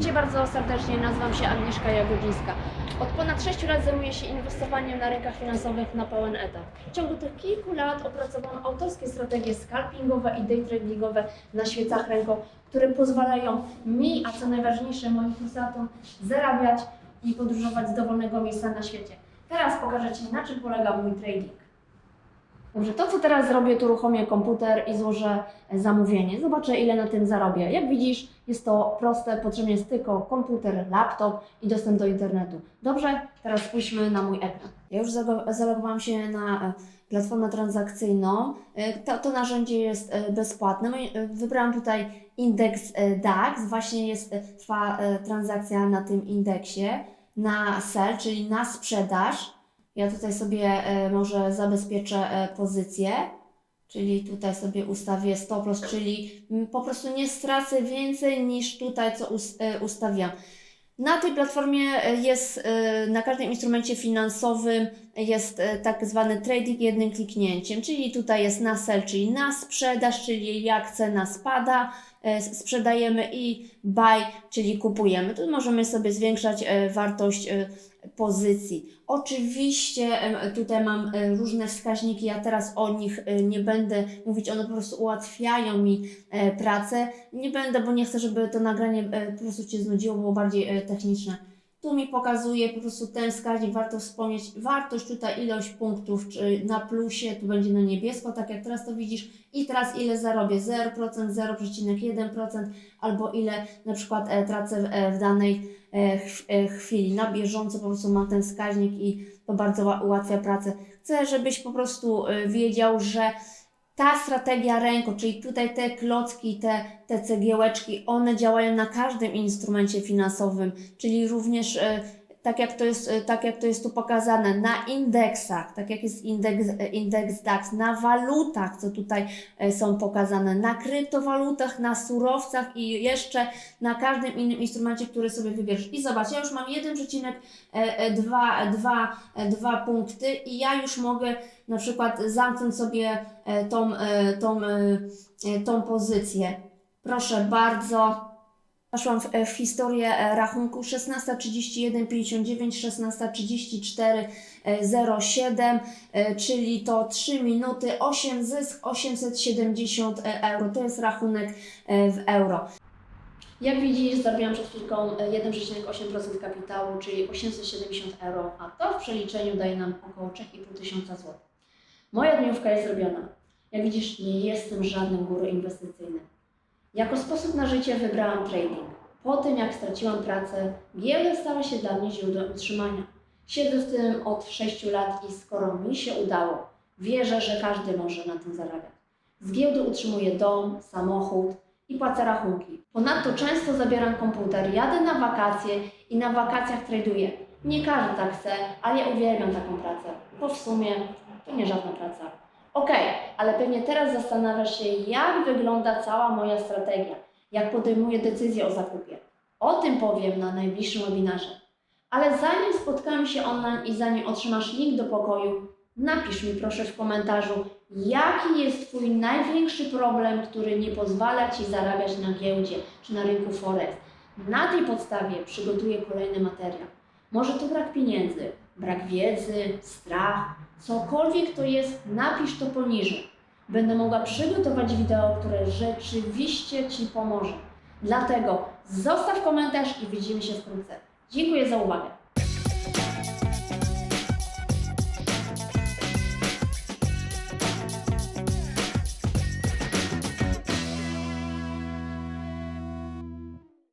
Dzień bardzo serdecznie, nazywam się Agnieszka Jagodzińska. Od ponad 6 lat zajmuję się inwestowaniem na rynkach finansowych na pełen etat. W ciągu tych kilku lat opracowałam autorskie strategie scalpingowe i day tradingowe na świecach rynku, które pozwalają mi, a co najważniejsze moim klientom, zarabiać i podróżować z dowolnego miejsca na świecie. Teraz pokażę Ci, na czym polega mój trading. Dobrze, to co teraz zrobię, to uruchomię komputer i złożę zamówienie. Zobaczę, ile na tym zarobię. Jak widzisz, jest to proste, potrzebny jest tylko komputer, laptop i dostęp do internetu. Dobrze, teraz spójrzmy na mój ekran. Ja już zalogowałam się na e, platformę transakcyjną. E, To, to narzędzie jest e, bezpłatne. E, Wybrałam tutaj indeks DAX. Właśnie jest, trwa transakcja na tym indeksie na sell, czyli na sprzedaż. Ja tutaj sobie e, może zabezpieczę e, pozycję, czyli tutaj sobie ustawię stop loss, czyli po prostu nie stracę więcej niż tutaj, co e, ustawiam. Na tej platformie jest, na każdym instrumencie finansowym jest tak zwany trading jednym kliknięciem, czyli tutaj jest na sell, czyli na sprzedaż, czyli jak cena spada, sprzedajemy i buy, czyli kupujemy. Tu możemy sobie zwiększać wartość pozycji. Oczywiście tutaj mam e, różne wskaźniki, ja teraz o nich e, nie będę mówić, one po prostu ułatwiają mi e, pracę. Nie będę, bo nie chcę, żeby to nagranie po prostu Cię znudziło, było bardziej techniczne. Tu mi pokazuje po prostu ten wskaźnik, warto wspomnieć, wartość tutaj ilość punktów, czy na plusie, tu będzie na niebiesko, tak jak teraz to widzisz i teraz ile zarobię, 0%, 0,1% albo ile na przykład e, tracę w, e, danej e, ch- chwili. Na bieżąco po prostu mam ten wskaźnik i to bardzo ła- ułatwia pracę. Chcę, żebyś po prostu wiedział, że ta strategia ręką, czyli tutaj te klocki, te, te cegiełeczki, one działają na każdym instrumencie finansowym, czyli również e, tak jak to jest, e, tak jak to jest tu pokazane, na indeksach, tak jak jest indeks, e, indeks DAX, na walutach, co tutaj e, są pokazane, na kryptowalutach, na surowcach i jeszcze na każdym innym instrumencie, który sobie wybierzesz. I zobacz, ja już mam 1,2 punkty i ja już mogę na przykład zamknąć sobie tą, tą, tą pozycję. Proszę bardzo. Weszłam w, e, w historię e, rachunku 16.31.59, 16.34.07, e, czyli to 3 minuty, 8 zysk, 870 euro. To jest rachunek w euro. Jak widzisz, zarobiłam przed chwilką e, 1,8% kapitału, czyli 870 euro, a to w przeliczeniu daje nam około 3,5 tysiąca złotych. Moja dniówka jest zrobiona. Jak widzisz, nie jestem żadnym guru inwestycyjnym. Jako sposób na życie wybrałam trading. Po tym, jak straciłam pracę, giełda stała się dla mnie źródłem utrzymania. Siedzę w tym od 6 lat i skoro mi się udało, wierzę, że każdy może na tym zarabiać. Z giełdy utrzymuję dom, samochód i płacę rachunki. Ponadto często zabieram komputer, jadę na wakacje i na wakacjach traduję. Nie każdy tak chce, ale ja uwielbiam taką pracę, bo w sumie to nie żadna praca. Okej, ale pewnie teraz zastanawiasz się, jak wygląda cała moja strategia, jak podejmuję decyzję o zakupie. O tym powiem na najbliższym webinarze. Ale zanim spotkamy się online i zanim otrzymasz link do pokoju, napisz mi proszę w komentarzu, jaki jest Twój największy problem, który nie pozwala Ci zarabiać na giełdzie czy na rynku Forex. Na tej podstawie przygotuję kolejny materiał. Może to brak pieniędzy, brak wiedzy, strach, cokolwiek to jest, napisz to poniżej. Będę mogła przygotować wideo, które rzeczywiście Ci pomoże. Dlatego zostaw komentarz i widzimy się wkrótce. Dziękuję za uwagę.